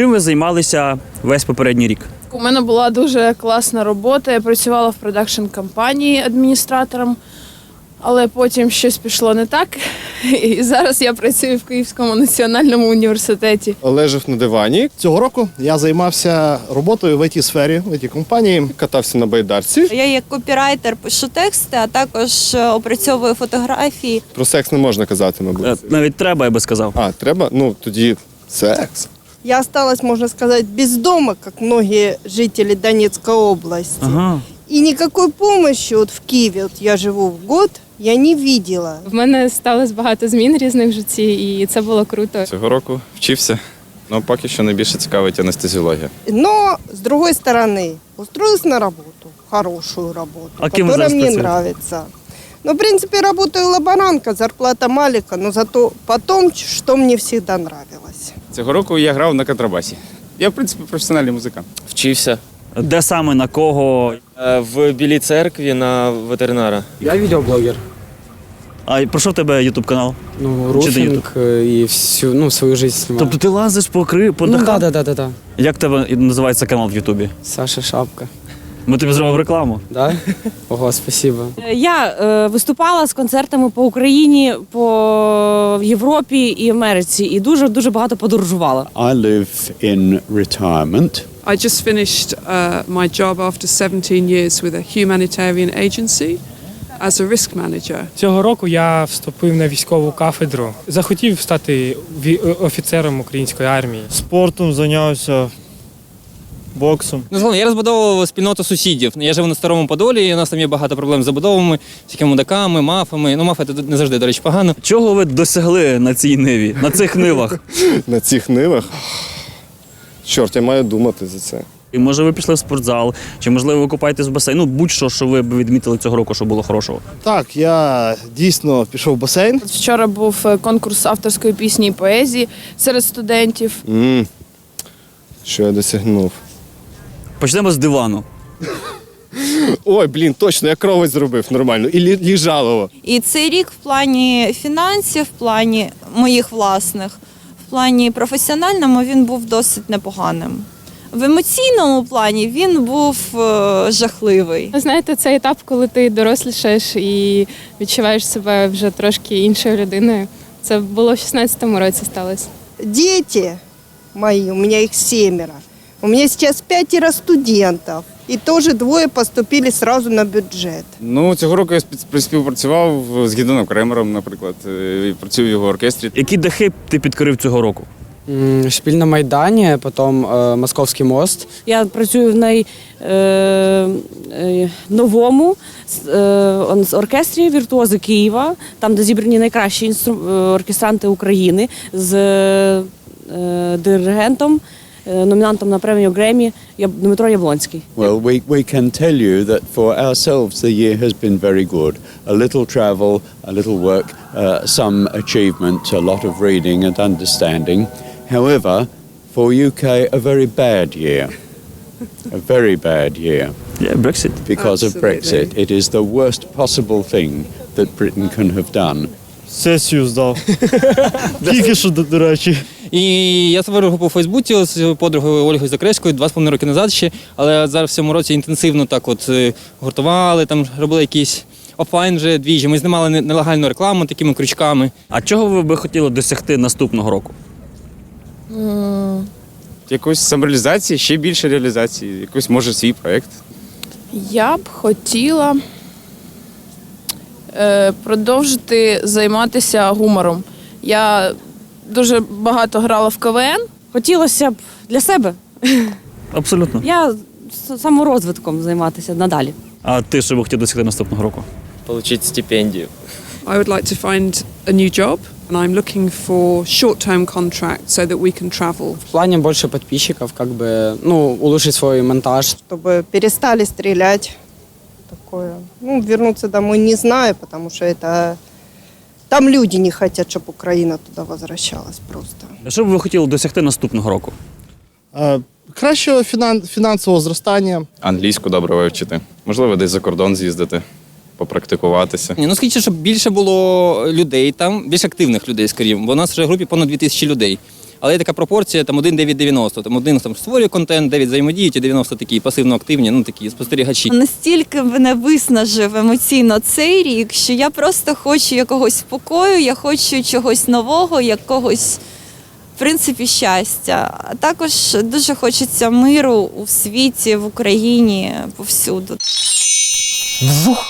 Чим ви займалися весь попередній рік? У мене була дуже класна робота. Я працювала в продакшн компанії адміністратором, але потім щось пішло не так. І зараз я працюю в Київському національному університеті. Лежав на дивані, Цього року я займався роботою в it сфері в it компанії. катався на байдарці. Я як копірайтер пишу тексти, а також е, опрацьовую фотографії. Про секс не можна казати, Е, мабуть. Навіть треба, я би сказав. А, треба? Ну тоді секс. Я осталась, можно сказать, без дома, как многие жители Донецкой области. Ага. И никакой помощи вот в Киеве, вот я живу в год, я не видела. В мене сталося багато змін різних в житті, і це було круто. Цього року вчився. Ну, поки що найбільше цікавить анестезіологія. Но, с другой стороны, устроилась на работу, хорошую работу, А кем вы Ну, в принципе, работаю лаборантка, зарплата маленькая, но зато потом, что мне всегда нравилось. Цього року я грав на контрабасі. Я, в принципі, професіональний музикант. Вчився Де саме на кого? Е, в Білій церкві на ветеринара. Я видеоблогер. А про що в тебе ютуб канал? Ну, руфинг э, и всю, ну, свою жизнь снимаю. Тобто ти лазиш по кри по ну, дахах? да, да, да, да, да. Як тебе називається канал в Ютубі? Саша Шапка. Ми тобі зробимо рекламу. Да? Ого, спасибо. Я е, виступала з концертами по Україні, по Європі і Америці, і дуже дуже багато подорожувала. I live in retirement. I just finished uh, my job after 17 years with a humanitarian agency as a risk manager. Цього року я вступив на військову кафедру. Захотів стати ві- офіцером української армії. Спортом зайнявся боксом. Ну, загалом, я розбудовував спільноту сусідів. Я живу на старому Подолі, і у нас там є багато проблем з забудовами, всякими мудаками, мафами. Ну, мафи це не завжди, до речі, погано. Чого ви досягли на цій ниві, на цих нивах? На цих нивах. Чорт, я маю думати за це. І може ви пішли в спортзал, чи можливо ви купаєтесь в басейн? Ну будь-що, що ви б відмітили цього року, що було хорошого. Так, я дійсно пішов в басейн. Вчора був е, конкурс авторської пісні і поезії серед студентів. м Що я досягнув? Почнемо з дивану. Ой, блін, точно, я кровець зробив нормально. І лі- ліжалово. І цей рік в плані фінансів, в плані моїх власних, в плані професіональному він був досить непоганим. В емоційному плані він був е, жахливий. Знаєте, цей етап, коли ти дорослішаєш і відчуваєш себе вже трошки іншою людиною. Це було в 16-му році сталося. Дети мои, у меня их семеро. У меня сейчас пятеро студентов. И тоже двое поступили сразу на бюджет. Ну, цього року я співпрацював з Гідоном Кремером, наприклад, е, і працюю в його оркестрі. Які дахи ти підкорив цього року? Шпіль на Майдані, потім е, Московський мост. Я працюю в най, е, е, новому е, оркестрі віртуози Києва, там, де зібрані найкращі інстру, е, оркестранти України з е, диригентом, номінантом на премію Гремі Яб- Дмитро Яблонський. Well, we, we can tell you that for ourselves the year has been very good. A little travel, a little work, uh, some achievement, a lot of reading and understanding. However, for UK, a very bad year. A very bad year Yeah, Brexit. because of Brexit. It is the worst possible thing that Britain can have done. Сесію здав. Тільки що, до, до речі. І я створив групу у Фейсбуці з подругою Ольгою Закревською два з половиною роки назад ще, але зараз в цьому році інтенсивно так от е, гуртували, там робили якісь офлайн вже двіжі. Ми знімали нелегальну рекламу такими крючками. А чого ви би хотіли досягти наступного року? Якоїсь самореалізації, ще більше реалізації, якийсь може свій проєкт. Я б хотіла е, продовжити займатися гумором. Я дуже багато грала в КВН. Хотілося б для себе. Абсолютно. Я с- саморозвитком займатися надалі. А ти що би хотів досягти наступного року? Отримати стипендію. I would like to find a new job and I'm looking for short-term contracts so that we can travel. В плані більше підписчиків, как бы, ну, улучшить свій монтаж. Чтобы перестали стрелять. Такое. Ну, вернуться домой не знаю, потому что это... там люди не хотят, чтобы Украина туда возвращалась просто. Що б ви хотіли досягти наступного року? Е, кращого фінан, фінансового зростання. Англійську добре вивчити. Можливо, десь за кордон з'їздити, попрактикуватися. Ні, ну скажіть, щоб більше було людей там, більш активних людей, скажімо, бо у нас вже в групі понад 2000 людей. Але є така пропорція там 1 9 90. Там один там створює контент, 9 взаємодіють, і 90 такі пасивно активні, ну такі спостерігачі. Настільки мене виснажив емоційно цей рік, що я просто хочу якогось спокою, я хочу чогось нового, якогось. В принципі, щастя. А також дуже хочеться миру у світі, в Україні, повсюду. Вжух!